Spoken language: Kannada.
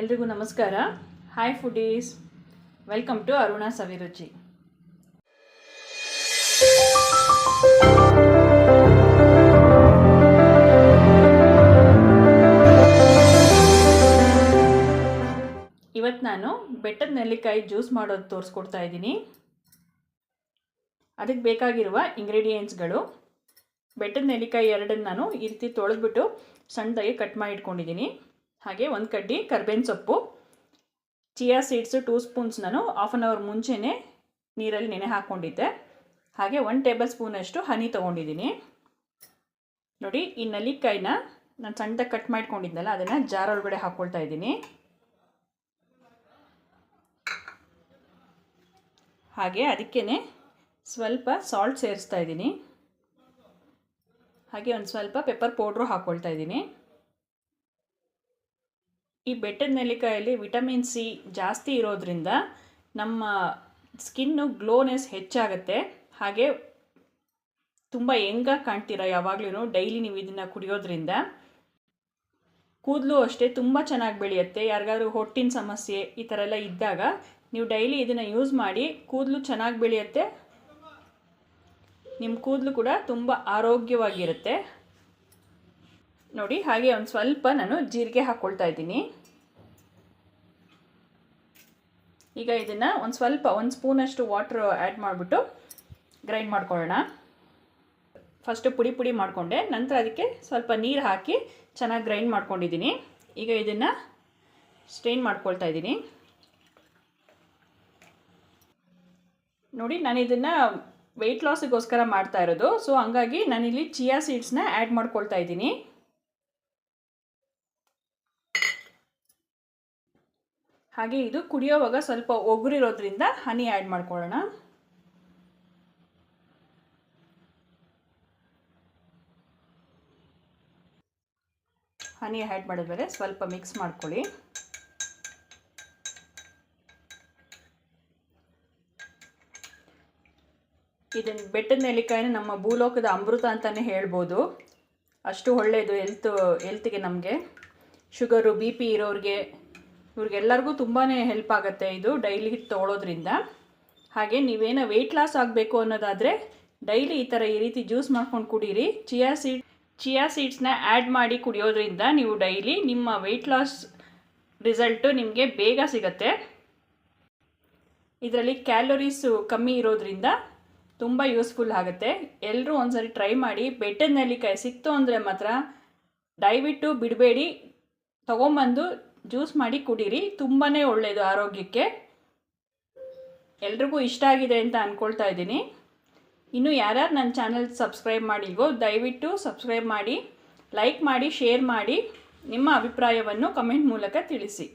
ಎಲ್ರಿಗೂ ನಮಸ್ಕಾರ. Hi foodies welcome to Aruna Saviruchi. ಇವತ್ತು ನಾನು ಬೆಟ್ಟದ ನೆಲ್ಲಿಕಾಯಿ ಜ್ಯೂಸ್ ಮಾಡೋದು ತೋರಿಸ್ಕೊಡ್ತಾ ಇದ್ದೀನಿ. ಅದಕ್ಕೆ ಬೇಕಾಗಿರುವ ಇಂಗ್ರೀಡಿಯೆಂಟ್ಸ್ಗಳು ಬೆಟ್ಟದ ನೆಲ್ಲಿಕಾಯಿ ಎರಡನ್ನು ನಾನು ಈ ರೀತಿ ತೊಳೆದ್ಬಿಟ್ಟು ಸಣ್ಣದಾಗಿ ಕಟ್ ಮಾಡಿ ಇಟ್ಕೊಂಡಿದ್ದೀನಿ. ಹಾಗೆ ಒಂದು ಕಡ್ಡಿ ಕರ್ಬೇವಿನ ಸೊಪ್ಪು, ಚಿಯಾ ಸೀಡ್ಸು ಟೂ ಸ್ಪೂನ್ಸ್ ನಾನು ಹಾಫ್ ಆನ್ ಅವರ್ ಮುಂಚೆನೇ ನೀರಲ್ಲಿ ನೆನೆ ಹಾಕ್ಕೊಂಡಿದ್ದೆ ಹಾಗೆ ಒನ್ ಟೇಬಲ್ ಸ್ಪೂನಷ್ಟು ಹನಿ ತೊಗೊಂಡಿದ್ದೀನಿ. ನೋಡಿ, ಈ ನಲ್ಲಿಕಾಯಿನ ನಾನು ಸಣ್ಣದಾಗಿ ಕಟ್ ಮಾಡ್ಕೊಂಡಿದ್ದೆನಲ್ಲ ಅದನ್ನು ಜಾರ್ ಒಳಗಡೆ ಹಾಕ್ಕೊಳ್ತಾ ಇದ್ದೀನಿ. ಹಾಗೆ ಅದಕ್ಕೇ ಸ್ವಲ್ಪ ಸಾಲ್ಟ್ ಸೇರಿಸ್ತಾ ಇದ್ದೀನಿ. ಹಾಗೆ ಒಂದು ಸ್ವಲ್ಪ ಪೆಪ್ಪರ್ ಪೌಡ್ರು ಹಾಕ್ಕೊಳ್ತಾ ಇದ್ದೀನಿ. ಈ ಬೆಟ್ಟದ ನೆಲ್ಲಿಕಾಯಲ್ಲಿ ವಿಟಮಿನ್ ಸಿ ಜಾಸ್ತಿ ಇರೋದ್ರಿಂದ ನಮ್ಮ ಸ್ಕಿನ್ನು ಗ್ಲೋನೆಸ್ ಹೆಚ್ಚಾಗುತ್ತೆ. ಹಾಗೆ ತುಂಬ ಹೆಂಗಾಗಿ ಕಾಣ್ತೀರ ಯಾವಾಗಲೂ ಡೈಲಿ ನೀವು ಇದನ್ನು ಕುಡಿಯೋದ್ರಿಂದ. ಕೂದಲು ಅಷ್ಟೇ ತುಂಬ ಚೆನ್ನಾಗಿ ಬೆಳೆಯುತ್ತೆ. ಯಾರಿಗಾದ್ರೂ ಹೊಟ್ಟಿನ ಸಮಸ್ಯೆ ಈ ಥರ ಎಲ್ಲ ಇದ್ದಾಗ ನೀವು ಡೈಲಿ ಇದನ್ನು ಯೂಸ್ ಮಾಡಿ ಕೂದಲು ಚೆನ್ನಾಗಿ ಬೆಳೆಯುತ್ತೆ. ನಿಮ್ಮ ಕೂದಲು ಕೂಡ ತುಂಬ ಆರೋಗ್ಯವಾಗಿರುತ್ತೆ. ನೋಡಿ, ಹಾಗೆ ಒಂದು ಸ್ವಲ್ಪ ನಾನು ಜೀರಿಗೆ ಹಾಕ್ಕೊಳ್ತಾ ಇದ್ದೀನಿ. ಈಗ ಇದನ್ನು ಒಂದು ಸ್ವಲ್ಪ, ಒಂದು ಸ್ಪೂನಷ್ಟು ವಾಟ್ರ್ ಆ್ಯಡ್ ಮಾಡಿಬಿಟ್ಟು ಗ್ರೈಂಡ್ ಮಾಡ್ಕೊಳ್ಳೋಣ. ಫಸ್ಟು ಪುಡಿ ಪುಡಿ ಮಾಡಿಕೊಂಡೆ, ನಂತರ ಅದಕ್ಕೆ ಸ್ವಲ್ಪ ನೀರು ಹಾಕಿ ಚೆನ್ನಾಗಿ ಗ್ರೈಂಡ್ ಮಾಡ್ಕೊಂಡಿದ್ದೀನಿ. ಈಗ ಇದನ್ನು ಸ್ಟ್ರೈನ್ ಮಾಡ್ಕೊಳ್ತಾ ಇದ್ದೀನಿ. ನೋಡಿ, ನಾನು ಇದನ್ನು ವೆಯ್ಟ್ ಲಾಸಿಗೋಸ್ಕರ ಮಾಡ್ತಾ ಇರೋದು ಸೊ ಹಂಗಾಗಿ ನಾನಿಲ್ಲಿ ಚಿಯಾ ಸೀಡ್ಸ್ನ ಆ್ಯಡ್ ಮಾಡ್ಕೊಳ್ತಾ ಇದ್ದೀನಿ. ಹಾಗೆ ಇದು ಕುಡಿಯೋವಾಗ ಸ್ವಲ್ಪ ಒಗುರಿರೋದ್ರಿಂದ ಹನಿ ಆ್ಯಡ್ ಮಾಡ್ಕೊಳ್ಳೋಣ. ಹನಿ ಆ್ಯಡ್ ಮಾಡಿದ್ಮೇಲೆ ಸ್ವಲ್ಪ ಮಿಕ್ಸ್ ಮಾಡ್ಕೊಳ್ಳಿ. ಇದನ್ನು ಬೆಟ್ಟದ ನೆಲ್ಲಿಕಾಯಿನ ನಮ್ಮ ಭೂಲೋಕದ ಅಮೃತ ಅಂತಲೇ ಹೇಳ್ಬೋದು. ಅಷ್ಟು ಒಳ್ಳೆಯದು ಎಲ್ತ್ ಎಲ್ತಿಗೆ ನಮಗೆ. ಶುಗರು ಬಿ ಪಿ ಇರೋರಿಗೆ ಇವ್ರಿಗೆಲ್ಲರಿಗೂ ತುಂಬಾ ಹೆಲ್ಪ್ ಆಗುತ್ತೆ ಇದು ಡೈಲಿ ತೊಗೊಳೋದ್ರಿಂದ. ಹಾಗೆ ನೀವೇನೋ ವೆಯ್ಟ್ ಲಾಸ್ ಆಗಬೇಕು ಅನ್ನೋದಾದರೆ ಡೈಲಿ ಈ ಥರ ಈ ರೀತಿ ಜ್ಯೂಸ್ ಮಾಡ್ಕೊಂಡು ಕುಡೀರಿ. ಚಿಯಾ ಸೀಡ್ ಚಿಯಾ ಸೀಡ್ಸ್ನ ಆ್ಯಡ್ ಮಾಡಿ ಕುಡಿಯೋದ್ರಿಂದ ನೀವು ಡೈಲಿ ನಿಮ್ಮ ವೆಯ್ಟ್ ಲಾಸ್ ರಿಸಲ್ಟು ನಿಮಗೆ ಬೇಗ ಸಿಗತ್ತೆ. ಇದರಲ್ಲಿ ಕ್ಯಾಲೋರೀಸು ಕಮ್ಮಿ ಇರೋದ್ರಿಂದ ತುಂಬ ಯೂಸ್ಫುಲ್ ಆಗುತ್ತೆ. ಎಲ್ಲರೂ ಒಂದ್ಸರಿ ಟ್ರೈ ಮಾಡಿ ಬೆಟ್ಟದ ನೆಲ್ಲಿಕಾಯಿ ಸಿಕ್ತು ಅಂದರೆ ಮಾತ್ರ ದಯವಿಟ್ಟು ಬಿಡಬೇಡಿ. ತೊಗೊಂಬಂದು ಜ್ಯೂಸ್ ಮಾಡಿ ಕುಡೀರಿ ತುಂಬಾ ಒಳ್ಳೆಯದು ಆರೋಗ್ಯಕ್ಕೆ. ಎಲ್ರಿಗೂ ಇಷ್ಟ ಆಗಿದೆ ಅಂತ ಅಂದ್ಕೊಳ್ತಾ ಇದ್ದೀನಿ. ಇನ್ನು ಯಾರ್ಯಾರು ನನ್ನ ಚಾನಲ್ ಸಬ್ಸ್ಕ್ರೈಬ್ ಮಾಡಿಲ್ವೋ, ದಯವಿಟ್ಟು ಸಬ್ಸ್ಕ್ರೈಬ್ ಮಾಡಿ, ಲೈಕ್ ಮಾಡಿ, ಶೇರ್ ಮಾಡಿ, ನಿಮ್ಮ ಅಭಿಪ್ರಾಯವನ್ನು ಕಮೆಂಟ್ ಮೂಲಕ ತಿಳಿಸಿ.